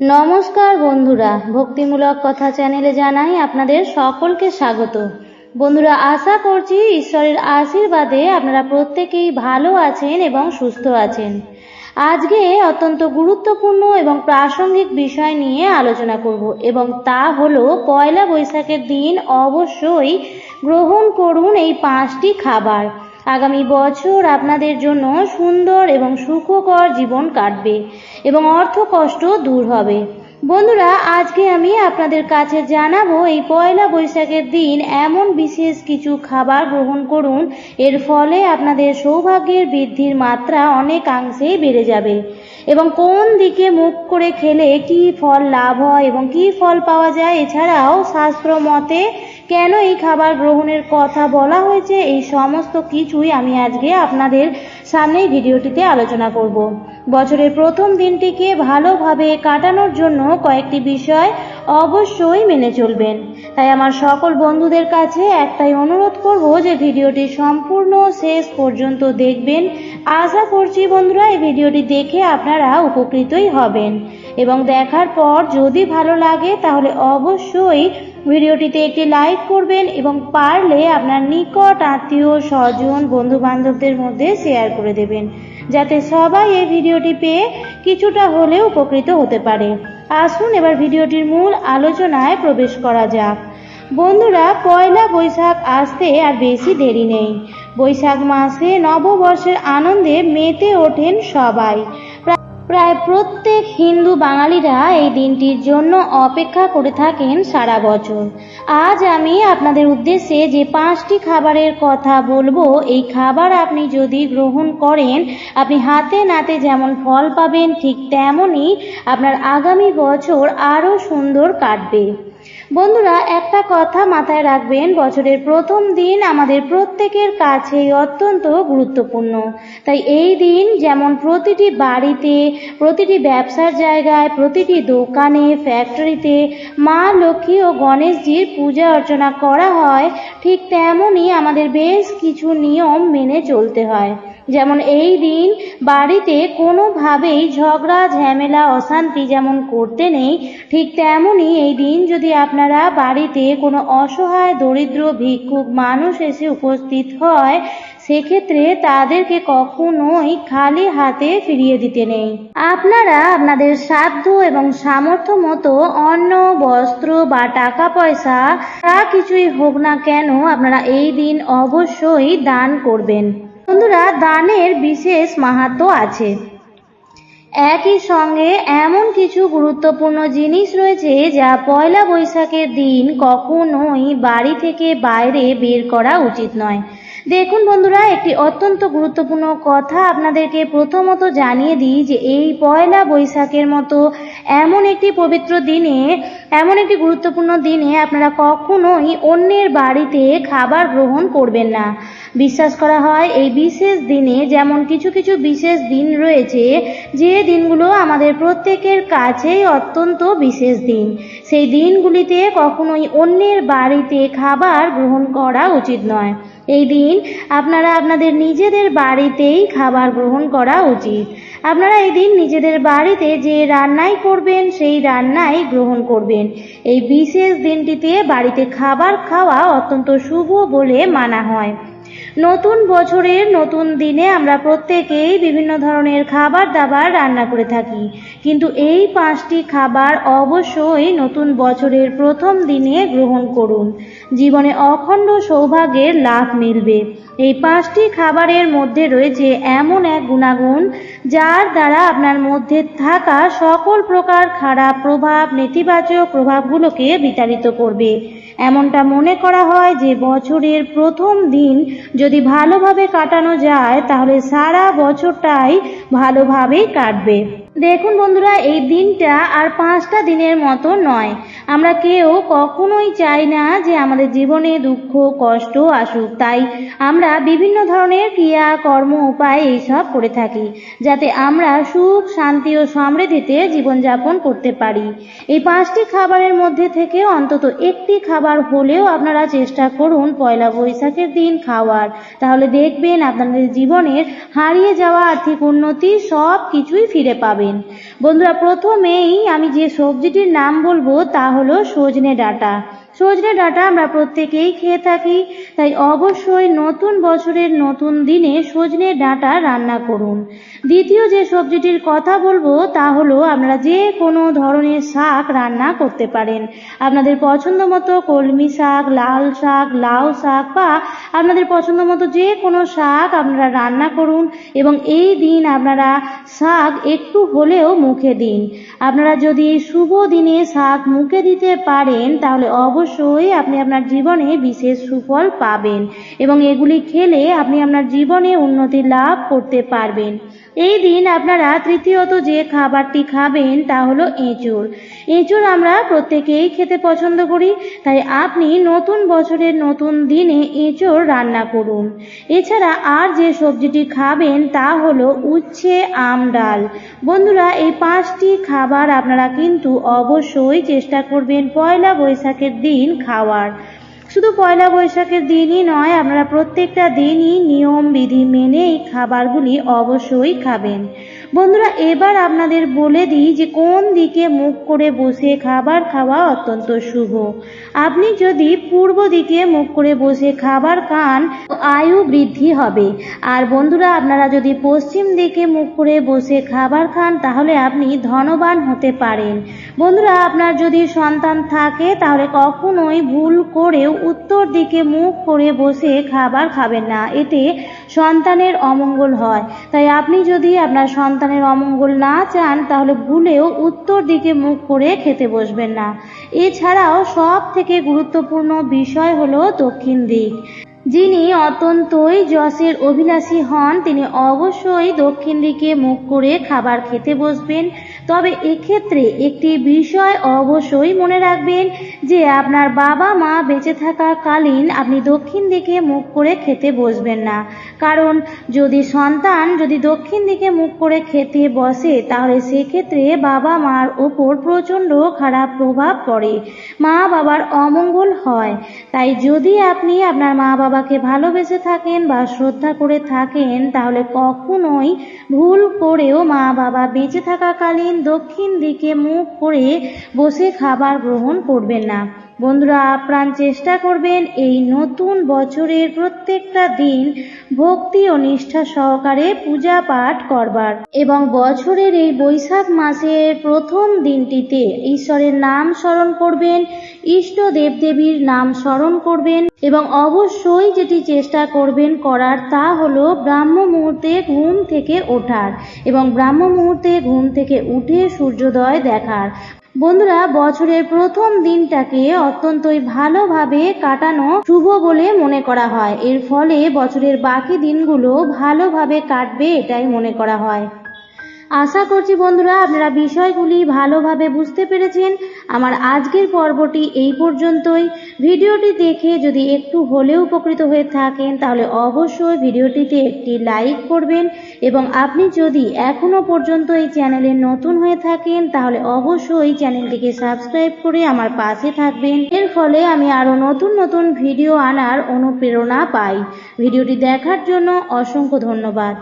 নমস্কার বন্ধুরা, ভক্তিমূলক কথা চ্যানেলে জানাই আপনাদের সকলকে স্বাগত। বন্ধুরা, আশা করছি ঈশ্বরের আশীর্বাদে আপনারা প্রত্যেকেই ভালো আছেন এবং সুস্থ আছেন। আজকে অত্যন্ত গুরুত্বপূর্ণ এবং প্রাসঙ্গিক বিষয় নিয়ে আলোচনা করব এবং তা হলো পয়লা বৈশাখের দিন অবশ্যই গ্রহণ করুন এই পাঁচটি খাবার। আগামী বছর আপনাদের জন্য সুন্দর এবং সুখকর জীবন কাটবে এবং অর্থ কষ্ট দূর হবে। বন্ধুরা, আজকে আমি আপনাদের কাছে জানাব এই পয়লা বৈশাখের দিন এমন বিশেষ কিছু খাবার গ্রহণ করুন। এর ফলে আপনাদের সৌভাগ্যের বৃদ্ধির মাত্রা অনেকাংশেই বেড়ে যাবে। এবং কোন দিকে মুখ করে খেলে কি ফল লাভ হয় এবং কি ফল পাওয়া যায়, এছাড়াও শাস্ত্র মতে কেন এই খাবার গ্রহণের কথা বলা হয়েছে? এই সমস্ত কিছুই আমি আজকে আপনাদের সামনে ভিডিওটিতে আলোচনা করব। বছরের প্রথম দিনটিকে ভালোভাবে কাটানোর জন্য কয়েকটি বিষয় অবশ্যই মেনে চলবেন। তাই আমার সকল বন্ধুদের কাছে একটাই অনুরোধ করব যে ভিডিওটি সম্পূর্ণ শেষ পর্যন্ত দেখবেন। আশা করছি বন্ধুরা, এই ভিডিওটি দেখে আপনারা উপকৃতই হবেন। এবং দেখার পর যদি ভালো লাগে, তাহলে অবশ্যই ভিডিওটিতে একটি লাইক করবেন এবং পারলে আপনার নিকট আত্মীয়, স্বজন বন্ধু বান্ধবদের মধ্যে শেয়ার করে দেবেন। যাতে সবাই এই ভিডিওটি পেয়ে কিছুটা হলেও উপকৃত হতে পারে। আসুন এবার ভিডিওটির মূল আলোচনায় প্রবেশ করা যাক। বন্ধুরা, পয়লা বৈশাখ আসতে আর বেশি দেরি নেই। বৈশাখ মাসে নববর্ষের আনন্দে মেতে ওঠেন সবাই। প্রায় প্রত্যেক হিন্দু বাঙালিরা এই দিনটির জন্য অপেক্ষা করে থাকেন সারা বছর। আজ আমি আপনাদের উদ্দেশ্যে যে পাঁচটি খাবারের কথা বলব, এই খাবার আপনি যদি গ্রহণ করেন, আপনি হাতে নাতে যেমন ফল পাবেন, ঠিক তেমনই আপনার আগামী বছর আরও সুন্দর কাটবে। বন্ধুরা, একটা কথা মাথায় রাখবেন, বছরের প্রথম দিন আমাদের প্রত্যেকের কাছেই অত্যন্ত গুরুত্বপূর্ণ। তাই এই দিন যেমন প্রতিটি বাড়িতে, প্রতিটি ব্যবসার জায়গায়, প্রতিটি দোকানে, ফ্যাক্টরিতে মা লক্ষ্মী ও গণেশজির পূজা অর্চনা করা হয়, ঠিক তেমনই আমাদের বেশ কিছু নিয়ম মেনে চলতে হয়। যেমন এই দিন বাড়িতে কোনোভাবেই ঝগড়া, ঝামেলা, অশান্তি যেমন করতে নেই, ঠিক তেমনই এই দিন যদি আপনারা বাড়িতে কোনো অসহায়, দরিদ্র, ভিক্ষুক মানুষ এসে উপস্থিত হয়, সেক্ষেত্রে তাদেরকে কখনোই খালি হাতে ফিরিয়ে দিতে নেই। আপনারা আপনাদের সাধ্য এবং সামর্থ্য মতো অন্ন, বস্ত্র বা টাকা পয়সা তা কিছুই হোক না কেন আপনারা এই দিন অবশ্যই দান করবেন। বন্ধুরা, দানের বিশেষ মাহাত্ম আছে। একই সঙ্গে এমন কিছু গুরুত্বপূর্ণ জিনিস রয়েছে যা পয়লা বৈশাখের দিন কখনোই বাড়ি থেকে বাইরে বের করা উচিত নয়। দেখুন বন্ধুরা, একটি অত্যন্ত গুরুত্বপূর্ণ কথা আপনাদেরকে প্রথমত জানিয়ে দিই যে এই পয়লা বৈশাখের মতো এমন একটি পবিত্র দিনে, এমন একটি গুরুত্বপূর্ণ দিনে আপনারা কখনোই অন্যের বাড়িতে খাবার গ্রহণ করবেন না। বিশ্বাস করা হয়, এই বিশেষ দিনে যেমন কিছু কিছু বিশেষ দিন রয়েছে, যে দিনগুলো আমাদের প্রত্যেকের কাছেই অত্যন্ত বিশেষ দিন। সেই দিনগুলিতে কখনোই অন্যের বাড়িতে খাবার গ্রহণ করা উচিত নয়। এই দিন আপনারা আপনাদের নিজেদের বাড়িতেই খাবার গ্রহণ করা উচিত। আপনারা এই দিন নিজেদের বাড়িতে যে রান্নাই করবেন, সেই রান্নাই গ্রহণ করবেন। এই বিশেষ দিনটিতে বাড়িতে খাবার খাওয়া অত্যন্ত শুভ বলে মানা হয়। নতুন বছরের নতুন দিনে আমরা প্রত্যেকেই বিভিন্ন ধরনের খাবার দাবার রান্না করে থাকি। কিন্তু এই পাঁচটি খাবার অবশ্যই নতুন বছরের প্রথম দিনে গ্রহণ করুন। জীবনে অখণ্ড সৌভাগ্যের লাভ মিলবে। এই পাঁচটি খাবারের মধ্যে রয়েছে এমন এক গুণাগুণ, যার দ্বারা আপনার মধ্যে থাকা সকল প্রকার খারাপ প্রভাব, নেতিবাচক প্রভাবগুলোকে বিতাড়িত করবে। এমনটা মনে করা হয় যে বছরের প্রথম দিন যদি ভালোভাবে কাটানো যায়, তাহলে সারা বছরটাই ভালোভাবেই কাটবে। দেখুন বন্ধুরা, এই দিনটা আর পাঁচটা দিনের মতো নয়। আমরা কেউ কখনোই চাই না যে আমাদের জীবনে দুঃখ, কষ্ট আসুক। তাই আমরা বিভিন্ন ধরনের ক্রিয়া, কর্ম, উপায় এইসব করে থাকি, যাতে আমরা সুখ, শান্তি ও সমৃদ্ধিতে জীবনযাপন করতে পারি। এই পাঁচটি খাবারের মধ্যে থেকে অন্তত একটি খাবার হলেও আপনারা চেষ্টা করুন পয়লা বৈশাখের দিন খাওয়ার। তাহলে দেখবেন আপনাদের জীবনের হারিয়ে যাওয়া আর্থিক উন্নতি সব কিছুই ফিরে পাবেন বন্ধুরা, প্রথমেই আমি যে সবজিটির নাম বলব তা হলো সজনে ডাঁটা। সজনে ডাঁটা আমরা প্রত্যেকেই খেয়ে থাকি, তাই অবশ্যই নতুন বছরের নতুন দিনে সজনে ডাঁটা রান্না করুন। দ্বিতীয় যে সবজিটির কথা বলব তা হলো আপনারা যে কোনো ধরনের শাক রান্না করতে পারেন। আপনাদের পছন্দ মতো কলমি শাক, লাল শাক, লাউ শাক বা আপনাদের পছন্দ মতো যে কোনো শাক আপনারা রান্না করুন এবং এই দিন আপনারা শাক একটু হলেও মুখে দিন। আপনারা যদি শুভ দিনে শাক মুখে দিতে পারেন, তাহলে অবশ্যই আপনি আপনার জীবনে বিশেষ সুফল পাবেন এবং এগুলি খেলে আপনি আপনার জীবনে উন্নতি লাভ করতে পারবেন। এই দিন আপনারা তৃতীয়ত যে খাবারটি খাবেন তা হলো এঁচুড়। এঁচুড় আমরা প্রত্যেকেই খেতে পছন্দ করি, তাই আপনি নতুন বছরের নতুন দিনে এঁচুড় রান্না করুন। এছাড়া আর যে সবজিটি খাবেন তা হলো উচ্ছে, আম, ডাল। বন্ধুরা, এই পাঁচটি খাবার আপনারা কিন্তু অবশ্যই চেষ্টা করবেন পয়লা বৈশাখের দিন খাওয়ার। শুধু পয়লা বৈশাখের দিনই নয় আমরা প্রত্যেকটা দিনই নিয়ম, বিধি মেনে এই খাবারগুলি অবশ্যই খাবেন। বন্ধুরা, এবার আপনাদের বলে দিই যে কোন দিকে মুখ করে বসে খাবার খাওয়া অত্যন্ত শুভ। আপনি যদি পূর্ব দিকে মুখ করে বসে খাবার খান, আয়ু বৃদ্ধি হবে। আর বন্ধুরা, আপনারা যদি পশ্চিম দিকে মুখ করে বসে খাবার খান, তাহলে আপনি ধনবান হতে পারেন। বন্ধুরা, আপনার যদি সন্তান থাকে, তাহলে কখনোই ভুল করেও উত্তর দিকে মুখ করে বসে খাবার খাবেন না। এতে সন্তানের অমঙ্গল হয়। তাই আপনি যদি আপনার সন্তানের অমঙ্গল না চান, তাহলে ভুলেও উত্তর দিকে মুখ করে খেতে বসবেন না। এছাড়াও সব থেকে গুরুত্বপূর্ণ বিষয় হলো দক্ষিণ দিক। যিনি অত্যন্তই যশের অভিলাষী হন, তিনি অবশ্যই দক্ষিণ দিকে মুখ করে খাবার খেতে বসবেন। তবে এক্ষেত্রে একটি বিষয় অবশ্যই মনে রাখবেন যে আপনার বাবা মা বেঁচে থাকাকালীন আপনি দক্ষিণ দিকে মুখ করে খেতে বসবেন না। কারণ যদি সন্তান যদি দক্ষিণ দিকে মুখ করে খেতে বসে, তাহলে সেক্ষেত্রে বাবা মার ওপর প্রচণ্ড খারাপ প্রভাব পড়ে। মা বাবার অমঙ্গল হয়। তাই যদি আপনি আপনার মা বাবাকে ভালোবেসে থাকেন বা শ্রদ্ধা করে থাকেন, তাহলে কখনোই ভুল করেও মা বাবা বেঁচে থাকাকালীন দক্ষিণ দিকে মুখ করে বসে খাবার গ্রহণ করবেন না। বন্ধুরা আপ্রাণ চেষ্টা করবেন এই নতুন বছরের প্রত্যেকটা দিন ভক্তি ও নিষ্ঠা সহকারে পূজা পাঠ করবার। এবং বছরের এই বৈশাখ মাসের প্রথম দিনটিতে ঈশ্বরের নাম স্মরণ করবেন, ইষ্ট দেবদেবীর নাম স্মরণ করবেন এবং অবশ্যই যেটি চেষ্টা করবেন করার তা হলো ব্রাহ্ম মুহূর্তে ঘুম থেকে ওঠার এবং ব্রাহ্ম মুহূর্তে ঘুম থেকে উঠে সূর্যোদয় দেখার। বন্ধুরা, বছরের প্রথম দিনটাকে অত্যন্তই ভালোভাবে কাটানো শুভ বলে মনে করা হয়। এর ফলে বছরের বাকি দিনগুলো ভালোভাবে কাটবে, এটাই মনে করা হয়। আশা করছি বন্ধুরা আপনারা বিষয়গুলি ভালোভাবে বুঝতে পেরেছেন। আমার আজকের পর্বটি এই পর্যন্তই। ভিডিওটি দেখে যদি একটু হলেও উপকৃত হয়ে থাকেন, তাহলে অবশ্যই ভিডিওটিতে একটি লাইক করবেন এবং আপনি যদি এখনও পর্যন্ত এই চ্যানেলে নতুন হয়ে থাকেন, তাহলে অবশ্যই চ্যানেলটিকে সাবস্ক্রাইব করে আমার পাশে থাকবেন। এর ফলে আমি আরও নতুন নতুন ভিডিও আনার অনুপ্রেরণা পাই। ভিডিওটি দেখার জন্য অসংখ্য ধন্যবাদ।